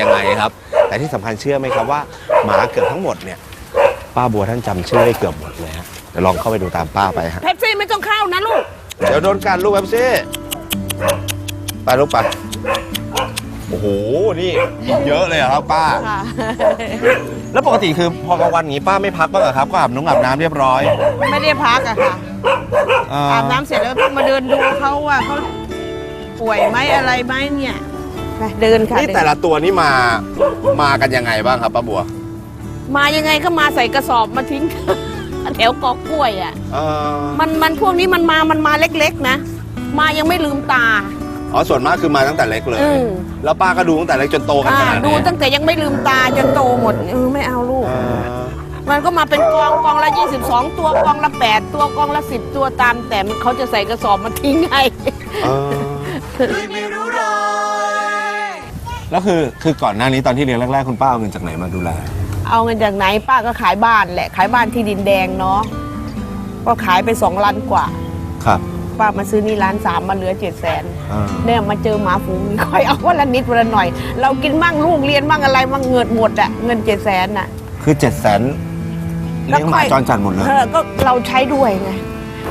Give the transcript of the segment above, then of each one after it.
ยังไงครับ แต่ที่สำคัญเชื่อไหมครับว่าหมาเกือบทั้งหมดเนี่ยป้าบัวท่านจำชื่อได้เกือบหมดเลยฮะเดี๋ยวลองเข้าไปดูตามป้าไปฮะแท็กซี่ไม่ต้องเข้านะลูก เดี๋ยวโดนการลูกแอมซี่ไปลูกไปโอ้โหนี่อีกเยอะเลยเหรอครับป้า แล้วปกติคือพอกลางวันอย่างนี้ป้าไม่พักบ้างเหรอครับก็อาบน้ำอาบน้ำเรียบร้อยไม่ได้พักอะค่ะ เอ่ออาบน้ำเสร็จแล้วต้องมาเดินดูเขาว่าเขาป่วยไหมอะไรไหมเนี่ย ไปเดินค่ะนี่เดินแต่ละตัวนี่มามากันยังไงบ้างครับป้าบัว มายังไงก็มาใส่กระสอบมาทิ้งแถวกอกกล้วยอะเอ่อมันมันพวกนี้มันมามันมาเล็กๆนะ มายังไม่ลืมตาอ๋อส่วนมากคือมาตั้งแต่เล็กเลยอืมแล้วป้าก็ดูตั้งแต่เล็กจนโตกันอ่าขนาดดูนี้ตั้งแต่ยังไม่ลืมตาจนโตหมดเออไม่เอาลูกเอ่อมันก็มาเป็นกองกองละ 22 ตัวกองละ 8 ตัวกองละ 10 ตัวตาม แต่มันเขาจะใส่กระสอบมาทิ้งให้เอ่อ แล้วคือคือก่อนหน้านี้ตอนที่เรียนแรกๆ คุณป้าเอาเงินจากไหนมาดูแล เอาเงินจากไหนป้าก็ขายบ้านแหละ ขายบ้านที่ดินแดงเนาะก็ขายไปสองล้านกว่า ครับป้ามาซื้อนี่ล้านสามมาเหลือเจ็ดแสนเอ่อเนี่ยมาเจอหมาฝูงนี่ค่อยเอาวันละนิดวันละหน่อย เรากินมั่งลูกเรียนมั่งอะไรมั่งเงินหมดอะเงินเจ็ดแสนน่ะคือเจ็ดแสนเลี้ยงหมาจรจัดหมดเลย เออก็เราใช้ด้วยไง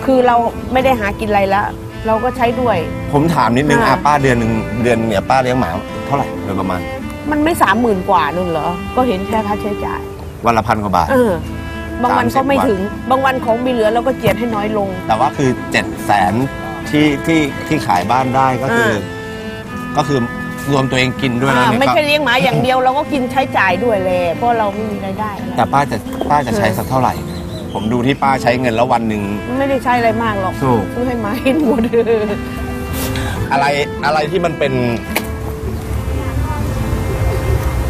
คือเราไม่ได้หากินอะไรแล้ว เราก็ใช้ด้วย ผมถามนิดนึงค่ะอะ ป้าเดือนหนึ่งเดือนเนี่ยป้าเลี้ยงหมาเท่าไหร่โดยประมาณ มันไม่สามหมื่นกว่านู่นเหรอ ก็เห็นแค่ค่าใช้จ่าย วันละพันกว่าบาท เออ บางวัน30ก็ไม่วันถึง บางวันของมีเหลือเราก็เจียดให้น้อยลง แต่ว่าคือเจ็ดแสนที่ที่ที่ขายบ้านได้ก็คืออ่าก็คือรวมตัวเองกินด้วยนะอ่าเนี่ยไม่ก็ใช่เลี้ยงหมาอย่างเดียวเราก็กินใช้จ่ายด้วยเลยเพราะเราไม่มีรายได้อะไรแต่ป้าจะป้าจะใช้สักเท่าไหร่ ผมดูที่ป้าใช้เงินแล้ววันหนึ่ง ไม่ได้ใช้อะไรมากหรอกถูก ซื้อให้หมาเห็นหมดอะไรอะไรที่มันเป็น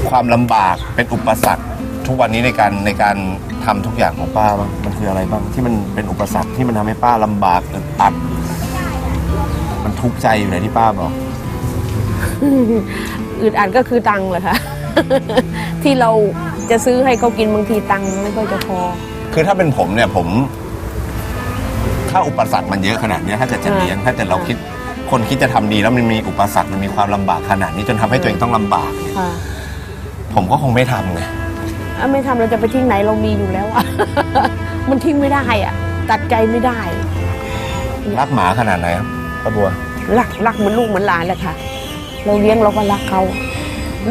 ความลำบากเป็นอุปสรรค ทุกวันนี้ในการในการทำทุกอย่างของป้าบ้างมันคืออะไรบ้างที่มันเป็นอุปสรรคที่มันทำให้ป้าลำบากอึดอัด มันทุกข์ใจอยู่ไหนที่ป้าบอก อึดอัดก็คือตังค์เหรอคะ ที่เราจะซื้อให้เขากินบางทีตังค์ไม่ค่อยจะพอ คือถ้าเป็นผมเนี่ยผม ถ้าอุปสรรคมันเยอะขนาดเนี้ยถ้าเกิดจะเลี้ยงถ้าเกิดเราคิดคนคิดจะทำดีแล้วมันมีอุปสรรคมันมีความลำบากขนาดนี้จนทำให้ตัวเองต้องลำบากเนี่ยค่ะผมก็คงไม่ทำไงอะไม่ทำเราจะไปทิ้งไหนเรามีอยู่แล้วอะ มันทิ้งไม่ได้อะตัดใจไม่ได้ รักหมาขนาดไหนครับป้าบัว รักรักเหมือนลูกเหมือนหลานแหละค่ะ เราเลี้ยงเราก็รักเขา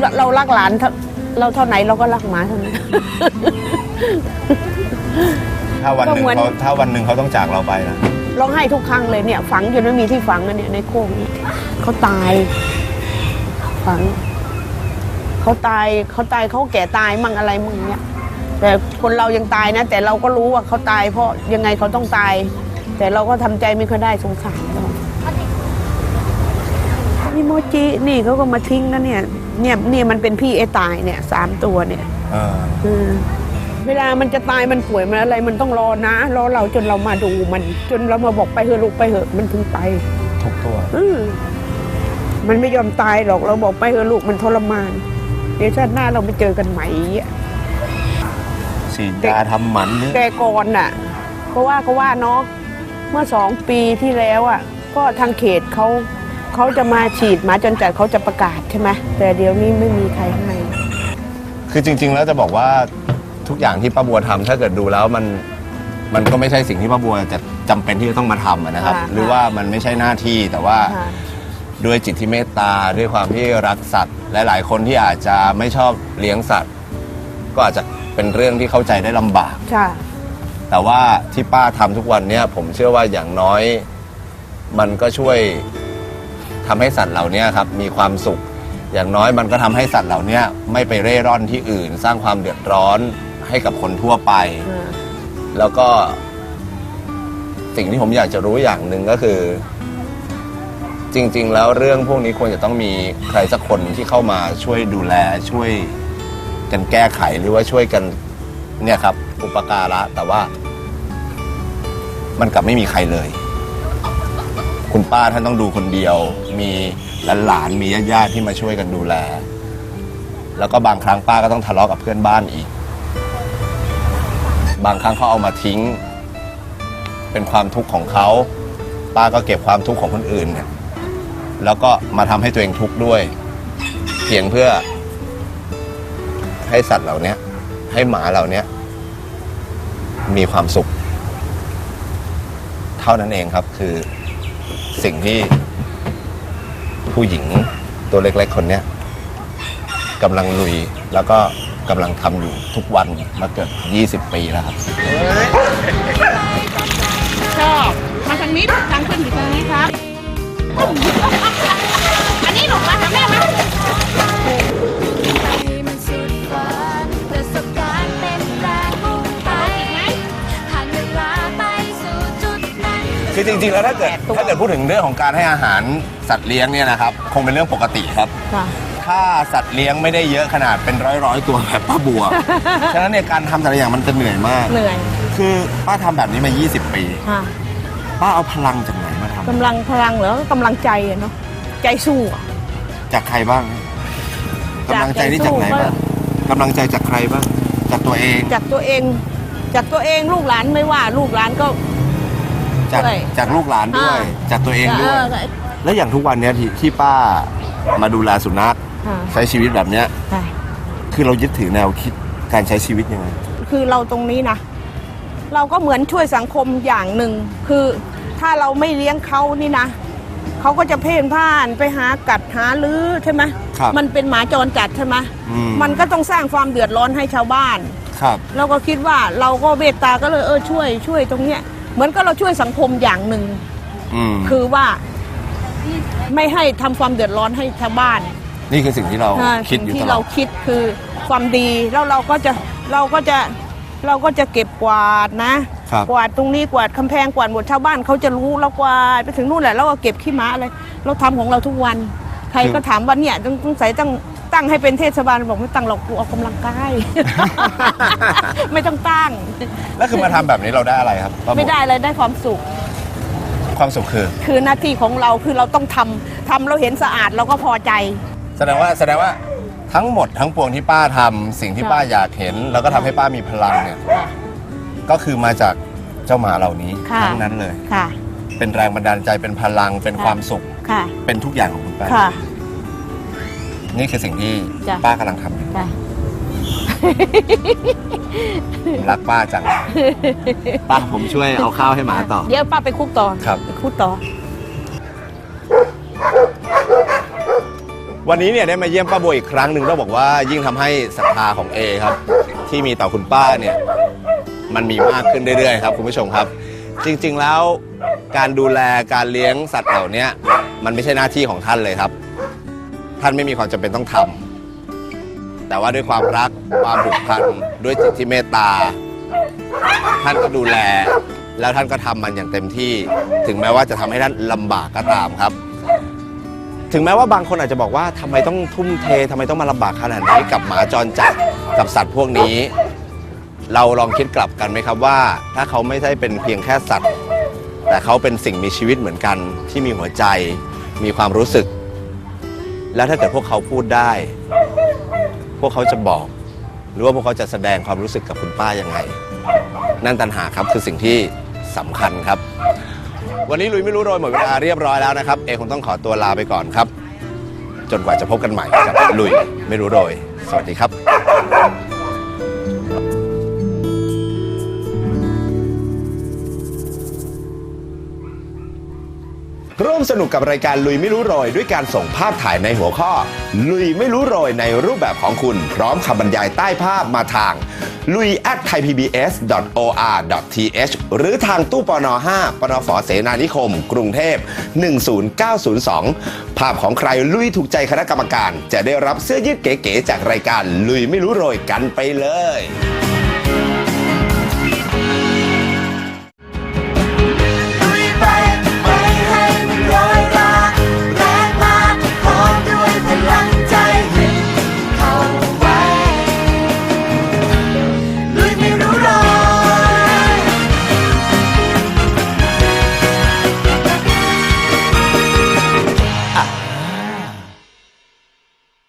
เราเรารักหลานเท่าเราเท่าไหนเราก็รักหมาเท่านั้น ถ้าวันหนึ่งก็เหมือนเขาถ้าวันหนึ่งเขาต้องจากเราไปนะร้องไห้ทุกครั้งเลยเนี่ย ฝังจนไม่มีที่ฝังนะเนี่ยในโค้งเนี่ยเขาตาย ฝังเขาตายเขาตายเขาแก่ตายมั่งอะไรมั่งเนี่ยแต่คนเรายังตายนะ แต่เราก็รู้ว่าเขาตาย เพราะยังไงเขาต้องตาย แต่เราก็ทำใจไม่ค่อยได้สงสารเขานี่โมจินี่เขาก็มาทิ้งนะเนี่ย เนี่ยเนี่ยมันเป็นพี่ไอ้ตายเนี่ยสามตัวเนี่ยเอออืม เวลามันจะตายมันป่วยมันอะไรมันต้องรอนะ รอเราจนเรามาดูมัน จนเรามาบอกไปเถอะลูกไปเถอะมันถึงไปทุกตัวอืมมันไม่ยอมตายหรอกเราบอกไปเถอะลูกมันทรมาน เดี๋ยวชาติหน้าเราไปเจอกันใหม่อะฉีดยาทำหมันหรือแต่ก่อนน่ะ ก็ว่าก็ว่าเนาะเมื่อสองปีที่แล้วอะ ก็ทางเขตเขาเขาจะมาฉีดหมาจนจัดเขาจะประกาศใช่ไหมแต่เดี๋ยวนี้ไม่มีใครข้างในคือจริง ๆ แล้วจะบอกว่า ทุกอย่างที่ป้าบัวทำถ้าเกิดดูแล้วมันมันก็ไม่ใช่สิ่งที่ป้าบัวจะจำเป็นที่จะต้องมาทำอะนะครับ ค่ะ หรือว่ามันไม่ใช่หน้าที่แต่ว่า ค่ะ ด้วยจิตที่เมตตาด้วยความที่รักสัตว์ หลาย ๆ คนที่อาจจะไม่ชอบเลี้ยงสัตว์ ก็อาจจะเป็นเรื่องที่เข้าใจได้ลำบากใช่แต่ว่าที่ป้าทำทุกวันเนี้ยผมเชื่อว่าอย่างน้อย มันก็ช่วยทำให้สัตว์เหล่านี้ครับมีความสุข อย่างน้อยมันก็ทำให้สัตว์เหล่านี้ไม่ไปเร่ร่อนที่อื่น สร้างความเดือดร้อน ให้กับคนทั่วไปอ่าแล้วก็ สิ่งที่ผมอยากจะรู้อย่างหนึ่งก็คือ จริง ๆ แล้วเรื่องพวกนี้ควรจะต้องมีใครสักคนที่เข้ามาช่วยดูแลช่วยกันแก้ไขหรือว่าช่วยกัน เนี่ยครับ อุปการะแต่ว่า มันกลับไม่มีใครเลย คุณป้าท่านต้องดูคนเดียว มีหลานๆมีญาติๆที่มาช่วยกันดูแล แล้วก็บางครั้งป้าก็ต้องทะเลาะกับเพื่อนบ้านอีก บางครั้งเขาเอามาทิ้ง เป็นความทุกข์ของเขา ป้าก็เก็บความทุกข์ของคนอื่นเนี่ยแล้วก็มาทำให้ตัวเองทุกข์ด้วย เพียงเพื่อ ให้สัตว์เหล่าเนี้ยให้หมาเหล่าเนี้ยมีความสุข เท่านั้นเองครับคือสิ่งที่ผู้หญิงตัวเล็กๆคนเนี้ยกำลังลุยแล้วก็ กำลังทำอยู่ทุกวันมาเกือบ 20 ปีแล้วครับ ชอบมาทางนี้ทางขึ้นอยู่ทางนี้ครับ อันนี้หนูมาทางแม่มาให้มันสุดฝันประสบการณ์เป็นแรงมุ่งไปผ่านเวลาไปสู่จุดนั้นคือจริงๆแล้วถ้าเกิดถ้าเกิดพูดถึงเรื่องของการให้อาหารสัตว์เลี้ยงเนี่ยนะครับ คงเป็นเรื่องปกติครับ ค่ะถ้าสัตว์เลี้ยงไม่ได้เยอะขนาดเป็นร้อยร้อยๆตัวแบบป้าบัว ฉะนั้นเนี่ยการทำแต่ละอย่างมันจะเหนื่อยมาก เหนื่อยคือป้าทำแบบนี้มา 20 ปี ค่ะป้าเอาพลังจากไหนมาทำกำลังพลังเหรอกำลังใจอะเนาะใจสู้อะ จากใครบ้างจากกำลังใจนี่จากไหนใจสู้บ้างกำลังใจจากใครบ้าง จากตัวเอง จากตัวเอง จากตัวเองลูกหลานไม่ว่าลูกหลานก็ จากด้วยจากลูกหลานด้วย อ่า จากตัวเองด้วย เออ แล้วอย่างทุกวันเนี้ยที่ที่ป้ามาดูแลสุนัขค่ะ ใช้ชีวิตแบบเนี้ยค่ะคือเรายึดถือแนวคิดการใช้ชีวิตยังไง คือเราตรงนี้นะ เราก็เหมือนช่วยสังคมอย่างหนึ่ง คือถ้าเราไม่เลี้ยงเขานี่นะ เขาก็จะเพ่นพ่านไปหากัดหาลื้อใช่ไหมครับมันเป็นหมาจรจัดใช่ไหมอืม มันก็ต้องสร้างความเดือดร้อนให้ชาวบ้าน ครับ เราก็คิดว่าเราก็เมตตาก็เลยเออช่วยช่วยตรงเนี้ย เหมือนก็เราช่วยสังคมอย่างหนึ่ง อืม คือว่าไม่ให้ทำความเดือดร้อนให้ชาวบ้าน นี่คือสิ่งที่เราอ่าคิดสิ่งอยู่ที่ตลเราอดคิดคือความดีแล้วเราก็จะเราก็จะเราก็จะเก็บกวาดนะ ครับ กวาดตรงนี้กวาดคำแพงกวาดหมดชาวบ้านเขาจะรู้เรากวาดไปถึงนู่นแหละเราก็เก็บขี้หม้าอะไรเราทำของเราทุกวัน ใครก็ถามว่าเนี่ยต้องต้องใส่ตั้งตั้งให้เป็นเทศบาลบอกไม่ตั้งหรอกกูออกกำลังกาย ไม่ต้องตั้งแล้วคือมาทำแบบนี้เราได้อะไรครับป้าบัวไม่ได้เลยได้ความสุข ความสุขคือ คือหน้าที่ของเราคือเราต้องทำทำเราเห็นสะอาดเราก็พอใจ แสดงว่าแสดงว่าทั้งหมดทั้งปวงที่ป้าทำสิ่งที่ค่ะป้าอยากเห็น แล้วก็ทำให้ป้ามีพลังเนี่ยก็คือมาจากเจ้าหมาเหล่านี้ค่ะ ทั้งนั้นเลย ค่ะ เป็นแรงบันดาลใจเป็นพลังเป็นค่ะ ความสุขค่ะ เป็นทุกอย่างของคุณป้าค่ะ นี่คือสิ่งที่จ้ะ ป้ากำลังทำอยู่ค่ะผมรักป้าจัง ป้าผมช่วยเอาข้าวให้หมาต่อ เดี๋ยวป้าไปคุกต่อครับ ไปคุกต่อ วันนี้เนี่ยได้มาเยี่ยมป้าบัวอีกครั้งหนึ่งต้องบอกว่ายิ่งทำให้ศรัทธาของเอครับ ที่มีต่อคุณป้าเนี่ยมันมีมากขึ้นเรื่อยๆครับคุณผู้ชมครับ จริงๆแล้วการดูแลการเลี้ยงสัตว์เหล่านี้มันไม่ใช่หน้าที่ของท่านเลยครับ ท่านไม่มีความจำเป็นต้องทำแต่ว่าด้วยความรักความผูกพันด้วยจิตที่เมตตา ท่านก็ดูแล แล้วท่านก็ทำมันอย่างเต็มที่ ถึงแม้ว่าจะทำให้ท่านลำบากก็ตามครับ ถึงแม้ว่าบางคนอาจจะบอกว่าทำไมต้องทุ่มเททำไมต้องมาลำบากขนาดนี้กับหมาจรจัดกับสัตว์พวกนี้ เราลองคิดกลับกันไหมครับว่า ถ้าเขาไม่ใช่เป็นเพียงแค่สัตว์ แต่เขาเป็นสิ่งมีชีวิตเหมือนกัน ที่มีหัวใจ มีความรู้สึก แล้วถ้าเกิดพวกเขาพูดได้ พวกเขาจะบอก หรือว่าพวกเขาจะแสดงความรู้สึกกับคุณป้ายังไง นั่นตันหาครับคือสิ่งที่สำคัญครับ วันนี้ลุยไม่รู้โรยหมดเวลาเรียบร้อยแล้วนะครับ เอคงต้องขอตัวลาไปก่อนครับ จนกว่าจะพบกันใหม่กับลุยไม่รู้โรย สวัสดีครับร่วมสนุกกับรายการลุยไม่รู้โรย ด้วยการส่งภาพถ่ายในหัวข้อ ลุยไม่รู้โรยในรูปแบบของคุณ พร้อมคำบรรยายใต้ภาพมาทางลุย at thaipbs.or.th หรือทางตู้ปน5ปนฝเสนานิคม กรุงเทพ 10902 ภาพของใครลุยถูกใจคณะกรรมการ จะได้รับเสื้อยืดเก๋ๆจากรายการลุยไม่รู้โรยกันไปเลย